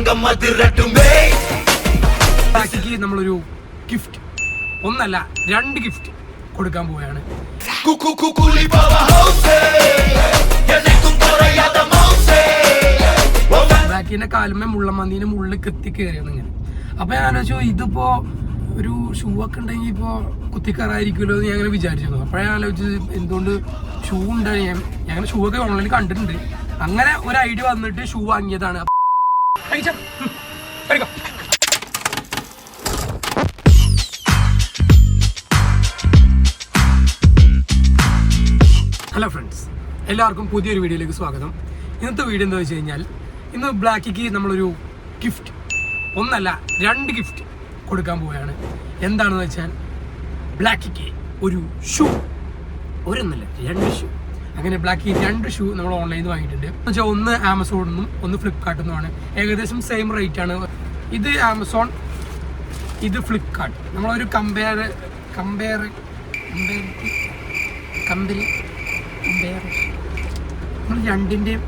തങ്കം അതിരട്ടുമേ. ബാക്കിക്ക് നമ്മളൊരു ഗിഫ്റ്റ് ഒന്നല്ല രണ്ട് ഗിഫ്റ്റ് കൊടുക്കാൻ പോവുകയാണ്. ബാക്കിന്റെ കാലുമേ മുള്ളമന്തിന്റെ മുള്ളിൽ കെത്തി കയറിയാണ് ഇങ്ങനെ. അപ്പൊ ഞാൻ ആലോചിച്ചു ഇതിപ്പോ ഒരു ഷൂ ഒക്കെ ഉണ്ടെങ്കിൽ ഇപ്പോ കുത്തിക്കറായിരിക്കുമല്ലോ എന്ന് ഞാൻ അങ്ങനെ വിചാരിച്ചിരുന്നു. അപ്പോഴേ ഞാൻ ആലോചിച്ചത് എന്തുകൊണ്ട് ഷൂ ഉണ്ടായി ഞാൻ ഞാൻ ഷൂ ഒക്കെ ഓൺലൈനിൽ കണ്ടിട്ടുണ്ട്. അങ്ങനെ ഒരു ഐഡിയ വന്നിട്ട് ഷൂ വാങ്ങിയതാണ്. ഹലോ ഫ്രണ്ട്സ് എല്ലാവർക്കും പുതിയൊരു വീഡിയോയിലേക്ക് സ്വാഗതം. ഇന്നത്തെ വീഡിയോ എന്താ വെച്ച് കഴിഞ്ഞാൽ ഇന്ന് ബ്ലാക്കിക്ക് നമ്മളൊരു ഗിഫ്റ്റ് ഒന്നല്ല രണ്ട് ഗിഫ്റ്റ് കൊടുക്കാൻ പോവുകയാണ്. എന്താണെന്ന് വെച്ചാൽ ബ്ലാക്കിക്ക് ഒരു ഷൂ ഒരൊന്നല്ല രണ്ട് ഷൂ അങ്ങനെ ബ്ലാക്ക് ഈ രണ്ട് ഷൂ നമ്മൾ ഓൺലൈനിൽ നിന്ന് വാങ്ങിയിട്ടുണ്ട്. എന്ന് വെച്ചാൽ ഒന്ന് ആമസോണിൽ നിന്നും ഒന്ന് ഫ്ലിപ്കാർട്ടിൽ നിന്നുമാണ് ഏകദേശം സെയിം റേറ്റ് ആണ്. ഇത് ആമസോൺ ഇത് ഫ്ലിപ്കാർട്ട് നമ്മളൊരു കമ്പയർ കമ്പയർ കമ്പനി നമ്മൾ രണ്ടിന്റെയും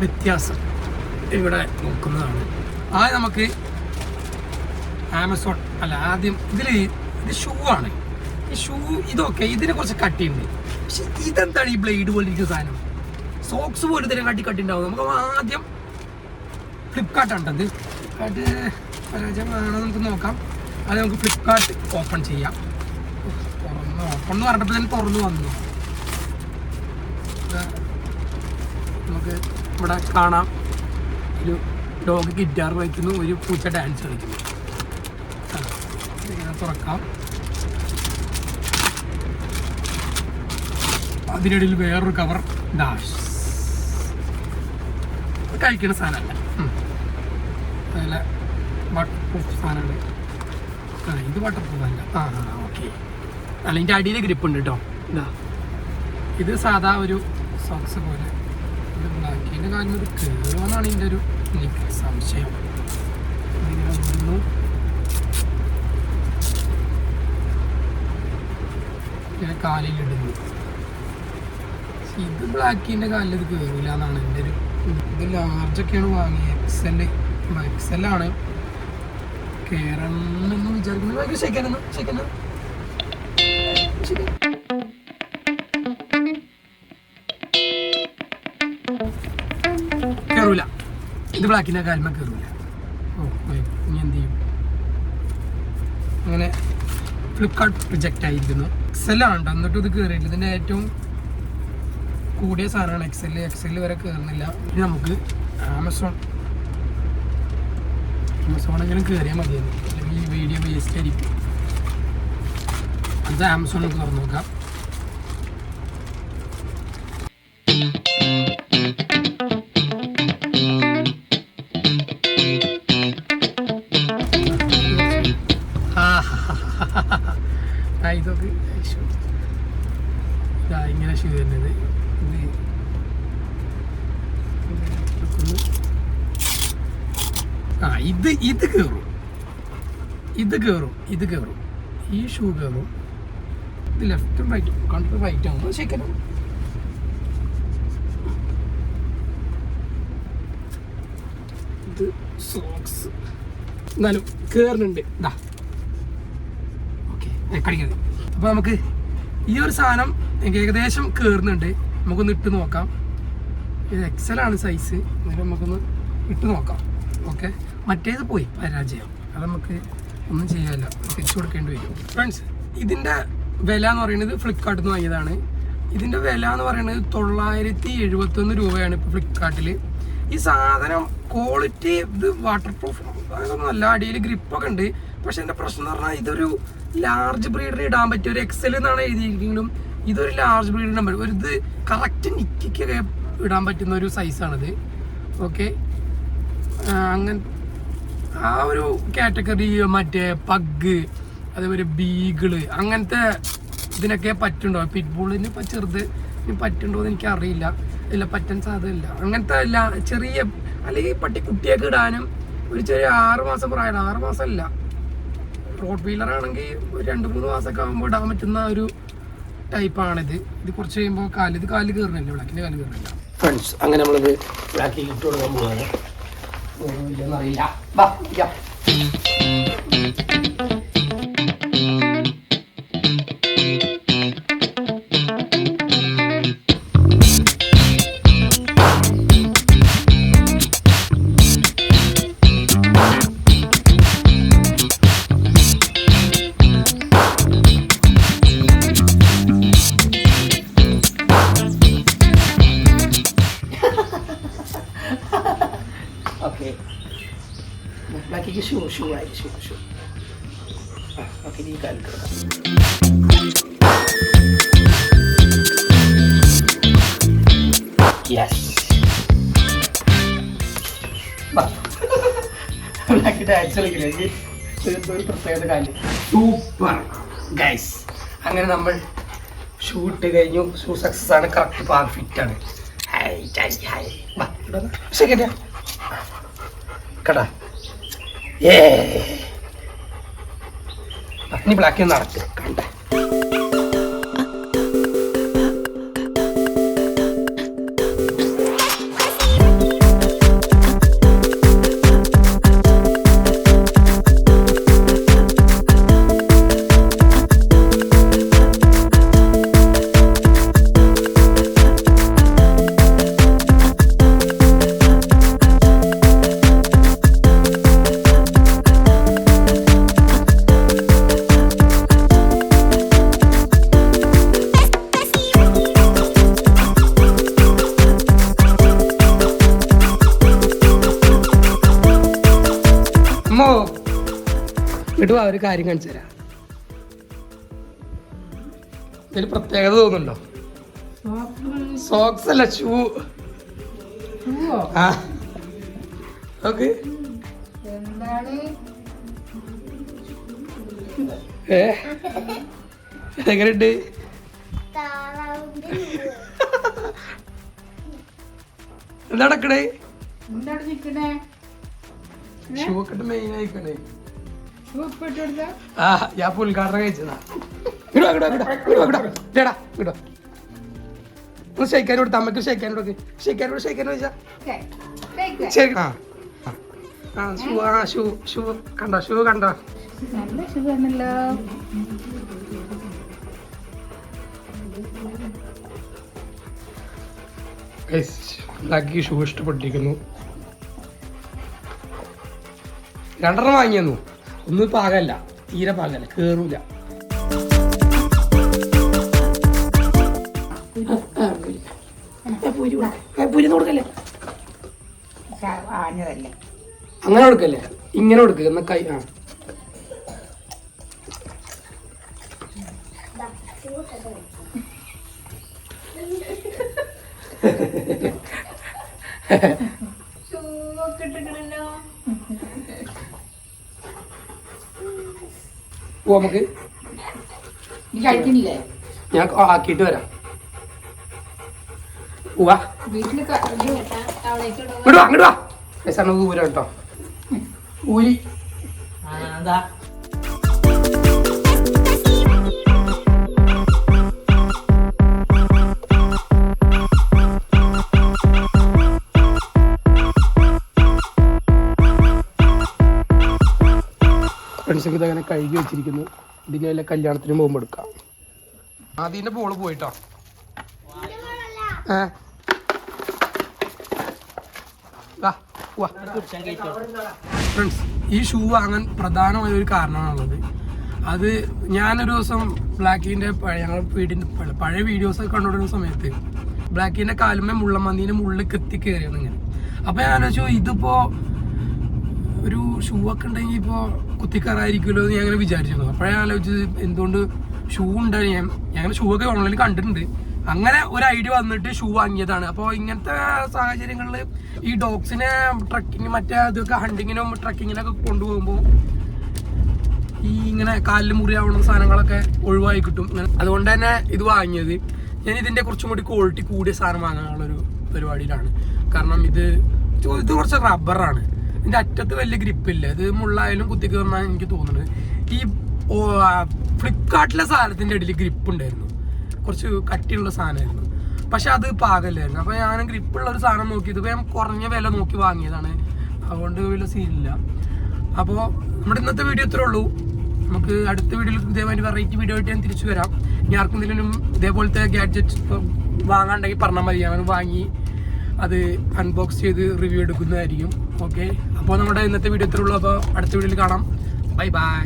വ്യത്യാസം ഇവിടെ നോക്കുന്നതാണ്. ആദ്യം നമുക്ക് ആമസോൺ അല്ല ആദ്യം ഇതിൽ ഇത് ഷൂ ആണ്. ഈ ഷൂ ഇതൊക്കെ ഇതിനെ കുറച്ച് കട്ടിയുണ്ട് പക്ഷെ ഇതെന്താണ് ഈ ബ്ലേഡ് പോലെ ഇരിക്കുന്ന സാധനം? സോക്സ് പോലും ഇതിനെ കാട്ടി കട്ടി ഉണ്ടാവും നമുക്ക് ആദ്യം ഫ്ലിപ്കാർട്ട് ഉണ്ടത് ഫ്ലിപ്കാർട്ട് പരാജയമാണോ നമുക്ക് നോക്കാം. അത് നമുക്ക് ഫ്ലിപ്കാർട്ട് ഓപ്പൺ ചെയ്യാം. തുറന്ന് ഓപ്പൺ എന്ന് പറഞ്ഞപ്പോൾ തന്നെ തുറന്നു വന്നു. നമുക്ക് ഇവിടെ കാണാം. ഒരു ഡോഗ് ഗിറ്റാർ വയ്ക്കുന്നു ഒരു പൂച്ച ഡാൻസ് കളിക്കുന്നു. തുറക്കാം. അതിനിടയിൽ വേറൊരു കവർ ഡാഷ് കഴിക്കുന്ന സാധനമല്ല. അതല്ല അതിലെ ബട്ടർ പ്രൂഫ് സാധനമാണ്. ആ ഇത് ബട്ടർ പ്രൂഫ് അല്ല. ആ ആ ഓക്കെ. അല്ല ഇതിന്റെ അടിയിൽ ഗ്രിപ്പ് ഉണ്ട് കേട്ടോ ഇതാ ഇത് സാധാ ഒരു സോക്സ് പോലെ. ഇത് ബ്ലാക്കിന്റെ കാര്യം ഇത് കയറുമെന്നാണ് ഇതിന്റെ ഒരു എനിക്ക് സംശയം. കാലിലിടുന്നു ഇത് ബ്ലാക്കിന്റെ കാലിൽ ഇത് കയറില്ല എന്നാണ് എന്റെ ഒരു ഇത് ലാർജൊക്കെയാണ് വാങ്ങിയത് എക്സ് എൽ എക്സ് എൽ ആണ്. കയറണം കയറണമെന്ന് വിചാരിക്കുന്നത് ഭയങ്കര ശരിക്കാനെന്ന് ശരിക്കാനെന്ന് ശരി കയറൂല ഇത് ബ്ലാക്കിന്റെ കാലിമ കയറൂല ഓ ഇനി എന്ത് ചെയ്യും? അങ്ങനെ ഫ്ലിപ്കാർട്ട് റിജക്റ്റ് ആയിരിക്കുന്നു. എക്സലാണ് കേട്ടോ എന്നിട്ടും ഇത് കയറിയില്ല ഇതിന്റെ ഏറ്റവും കൂടിയ സാധനമാണ് എക്സൽ എക്സൽ വരെ കയറുന്നില്ല ഇനി നമുക്ക് ആമസോൺ ആമസോണെങ്കിലും കയറിയാൽ മതിയായിരുന്നു അല്ലെങ്കിൽ ഈ വീഡിയോ വേസ്റ്റ് ആയിരിക്കും. അത് ആമസോൺ നമുക്ക് തുറന്നു നോക്കാം. ഇതൊക്കെ. ഇങ്ങനെ ഷൂ എടുക്കുന്നു. ആ ഇത് ഇത് കയറും ഇത് കയറും ഇത് കയറും ഈ ഷൂ കയറും ഇത് ലെഫ്റ്റും റൈറ്റും കണ്ടിട്ട് റൈറ്റ് ആണ്. ശരിക്കും ഇത് സോക്സ് എന്നാലും കയറുന്നുണ്ട് ഇതാ ഓക്കെ കളിക്കുന്നത് അപ്പോൾ നമുക്ക് ഈ ഒരു സാധനം ഏകദേശം കയറുന്നുണ്ട് നമുക്കൊന്ന് ഇട്ട് നോക്കാം. ഇത് എക്സലാണ് സൈസ് എന്നാലും നമുക്കൊന്ന് ഇട്ട് നോക്കാം. ഓക്കെ മറ്റേത് പോയി പരാജയം. അത് നമുക്ക് ഒന്നും ചെയ്യാനില്ല. തിരിച്ചു കൊടുക്കേണ്ടി വരും. ഫ്രണ്ട്സ് ഇതിന്റെ വില എന്ന് പറയുന്നത് ഫ്ലിപ്കാർട്ടിൽ നിന്ന് വാങ്ങിയതാണ്. ഇതിന്റെ വില എന്ന് പറയുന്നത് തൊള്ളായിരത്തി എഴുപത്തൊന്ന് രൂപയാണ് ഇപ്പോൾ ഫ്ലിപ്കാർട്ടിൽ ഈ സാധനം ക്വാളിറ്റി ഇത് വാട്ടർ പ്രൂഫ് നല്ല അടിയിൽ ഗ്രിപ്പൊക്കെ ഉണ്ട്. പക്ഷെ എന്റെ പ്രശ്നം എന്ന് പറഞ്ഞാൽ ഇതൊരു ലാർജ് ബ്രീഡിന് ഇടാൻ പറ്റിയ ഒരു എക്സൽ എന്നാണ് എഴുതിയിരിക്കെങ്കിലും ഇതൊരു ലാർജ് ബ്രീഡ് നമ്പർ ഒരു ഇത് കറക്റ്റ് നിക്കൊക്കെ ഇടാൻ പറ്റുന്ന ഒരു സൈസാണിത് ഓക്കെ അങ്ങനെ ആ ഒരു കാറ്റഗറി മറ്റേ പഗ് അതേപോലെ ബീഗിൾ അങ്ങനത്തെ ഇതിനൊക്കെ പറ്റുണ്ടോ? പിറ്റ്ബോളിന് ഇപ്പം ചെറുത് പറ്റുണ്ടോ എന്ന് എനിക്ക് അറിയില്ല ഇല്ല പറ്റാൻ സാധ്യതയില്ല. അങ്ങനത്തെ അല്ല ചെറിയ അല്ലെങ്കിൽ പട്ടി കുട്ടിയൊക്കെ ഇടാനും ഒരു ചെറിയ ആറ് മാസം പ്രായം ആറ് മാസം അല്ല റോഡ് വീലർ ആണെങ്കിൽ ഒരു രണ്ട് മൂന്ന് മാസമൊക്കെ ആകുമ്പോൾ ഇടാൻ പറ്റുന്ന ഒരു ടൈപ്പാണിത്. ഇത് കുറച്ച് കഴിയുമ്പോൾ കാൽ ഇത് കാൽ കയറുന്നില്ല ബ്ലാക്കിന്റെ കാൽ കയറുന്നില്ല ഫ്രണ്ട്സ് അങ്ങനെ നമ്മളിത് ബ്ലാക്കിൽ ഇട്ട് കൊടുക്കാൻ അറിയില്ല. ഷൂ ഷൂ ആ ഓക്കെ നീ കാലിൽ കിടക്കാം. യെസ് ബ്ലാക്ക് ഡാൻസ് ഒരു പ്രത്യേകത കാര്യം സൂപ്പർ ഗൈസ് അങ്ങനെ നമ്മൾ ഷൂട്ട് കഴിഞ്ഞു. ഷൂ സക്സസ് ആണ്. കറക്റ്റ് പാർ ഫിറ്റ് ആണ്. ഹൈ ഹൈ ഹൈ സെക്കൻഡ് കടാ. ഏ. അഗ്നി ബ്ലാക്ക് നടക്ക്. കണ്ട? ഇങ്ങോട്ട് ആ ഒരു കാര്യം കാണിച്ചു തരാം. ഇതിൽ പ്രത്യേകത തോന്നുന്നുണ്ടോ? സോക്സ് അല്ല ഷൂ ആ. നോക്ക്. ഏ? എങ്ങനെയുണ്ട്? എന്താ നടക്കണേ? ഷൂ ഒക്കെ മെയിൻ ആയിക്കണേ. ആ ഞാൻ ഇപ്പൊ ഉദ്ഘാടനം കഴിച്ചതാ. ഇടോ ഇടോ ഇടോ ഇടോ ഇടോ ഇടടാ ഇടോ ഒന്ന് ഷെയ്ക്കാൻ കൊടുത്ത അമ്മയ്ക്ക് ഷെയ്ക്കാൻ കൊടുക്ക്. ഷെയ്ക്കാൻ കൊടു ഷെയ്ക്കാൻ വെച്ചാ ശരി. ആ ആ. ആ ഷൂ ആ ഷൂ ഷൂ. കണ്ടോ ഷൂ കണ്ടോ? നല്ല സുഖമാണല്ലോ ബ്ലാക്ക് ഷൂ ഇഷ്ടപ്പെട്ടിരിക്കുന്നു. രണ്ടെണ്ണം വാങ്ങിയെന്നു. ഒന്നും പാകല്ല തീരെ പാകല്ല കേറൂല. അങ്ങനെ കൊടുക്കല്ലേ? ഇങ്ങനെ കൊടുക്കുക എന്നാ കൈ ആ. പോ നമുക്ക്? ഞാൻ ആക്കിയിട്ട് വരാം. പോവാ ഇങ്ങോട്ട് വാ. ഇങ്ങോട്ട് വാ പൈസ ഊരാ. കേട്ടോ ഊരി ഫ്രണ്ട്സൊക്കെ ഇതങ്ങനെ കഴുകി വെച്ചിരിക്കുന്നു. ഇതിന് വല്ല കല്യാണത്തിന് പോകുമ്പോൾ എടുക്കാം. ആദ്യന്റെ ബോൾ പോയിട്ടോ. ഏ? ഫ്രണ്ട്സ് ഈ ഷൂ വാങ്ങാൻ പ്രധാനമായ ഒരു കാരണമാണുള്ളത്. അത് ഞാനൊരു ദിവസം ബ്ലാക്കിന്റെ ഞങ്ങൾ വീടിന്റെ പഴയ വീഡിയോസ് ഒക്കെ കണ്ടുകൊണ്ടിരുന്ന സമയത്ത് ബ്ലാക്കിന്റെ കാലുമേ മുള്ളമന്തിന്റെ മുള്ളിൽ കെത്തി കയറിയാണ് ഇങ്ങനെ. അപ്പോൾ ഞാൻ ആലോചിച്ചു ഇതിപ്പോൾ ഒരു ഷൂ ഒക്കെ ഉണ്ടെങ്കിൽ ഇപ്പോൾ കുത്തിക്കറായിരിക്കുമല്ലോ എന്ന് ഞാൻ അങ്ങനെ വിചാരിച്ചിരുന്നു. അപ്പോഴേ ആലോചിച്ചത് എന്തുകൊണ്ട് ഷൂ ഉണ്ടായി? ഞാൻ ഞങ്ങൾ ഷൂ ഒക്കെ ഓൺലൈനിൽ കണ്ടിട്ടുണ്ട്. അങ്ങനെ ഒരു ഐഡിയ വന്നിട്ട് ഷൂ വാങ്ങിയതാണ്. അപ്പോൾ ഇങ്ങനത്തെ സാഹചര്യങ്ങളിൽ ഈ ഡോഗ്സിനെ ട്രക്കിങ് മറ്റേ ഇതൊക്കെ ഹണ്ടിങ്ങിനും ട്രക്കിങ്ങിനൊക്കെ കൊണ്ടുപോകുമ്പോൾ ഈ ഇങ്ങനെ കാലിൽ മുറിയാവുന്ന സാധനങ്ങളൊക്കെ ഒഴിവായി കിട്ടും. അതുകൊണ്ട് തന്നെ ഇത് വാങ്ങിയത്. ഞാൻ ഇതിന്റെ കുറച്ചും കൂടി ക്വാളിറ്റി കൂടിയ സാധനം വാങ്ങാനുള്ളൊരു പരിപാടിയിലാണ്. കാരണം ഇത് ഇത് കുറച്ച് റബ്ബറാണ് ഇതിന്റെ അറ്റത്ത് വലിയ ഗ്രിപ്പില്ല ഇത് മുള്ളായാലും കുത്തി കയറുന്ന എനിക്ക് തോന്നുന്നത്. ഈ ഫ്ലിപ്കാർട്ടിലെ സാധനത്തിന്റെ ഇടയിൽ ഗ്രിപ്പ് ഉണ്ടായിരുന്നു. കുറച്ച് കട്ടിയുള്ള സാധനമായിരുന്നു. പക്ഷെ അത് പാകല്ലായിരുന്നു. അപ്പൊ ഞാൻ ഗ്രിപ്പുള്ള ഒരു സാധനം നോക്കിയത്. ഇപ്പൊ ഞാൻ കുറഞ്ഞ വില നോക്കി വാങ്ങിയതാണ്. അതുകൊണ്ട് വലിയ സീനില്ല അപ്പോൾ നമ്മുടെ ഇന്നത്തെ വീഡിയോ ഇത്രേ ഉള്ളൂ. നമുക്ക് അടുത്ത വീഡിയോയിൽ ഇതേമാതിരി വെറൈറ്റി വീഡിയോ ആയിട്ട് ഞാൻ തിരിച്ചു വരാം. ഇനി ആർക്കെന്തെങ്കിലും ഇതേപോലത്തെ ഗാഡ്ജറ്റ് വാങ്ങാണ്ടെങ്കിൽ പറഞ്ഞാൽ മതി. ഞാൻ വാങ്ങി അത് അൺബോക്സ് ചെയ്ത് റിവ്യൂ എടുക്കുന്നതായിരിക്കും. ഓക്കെ അപ്പോൾ നമ്മുടെ ഇന്നത്തെ വീഡിയോ ഇത്രയുള്ളൂ അപ്പോൾ അടുത്ത വീഡിയോയിൽ കാണാം. Bye bye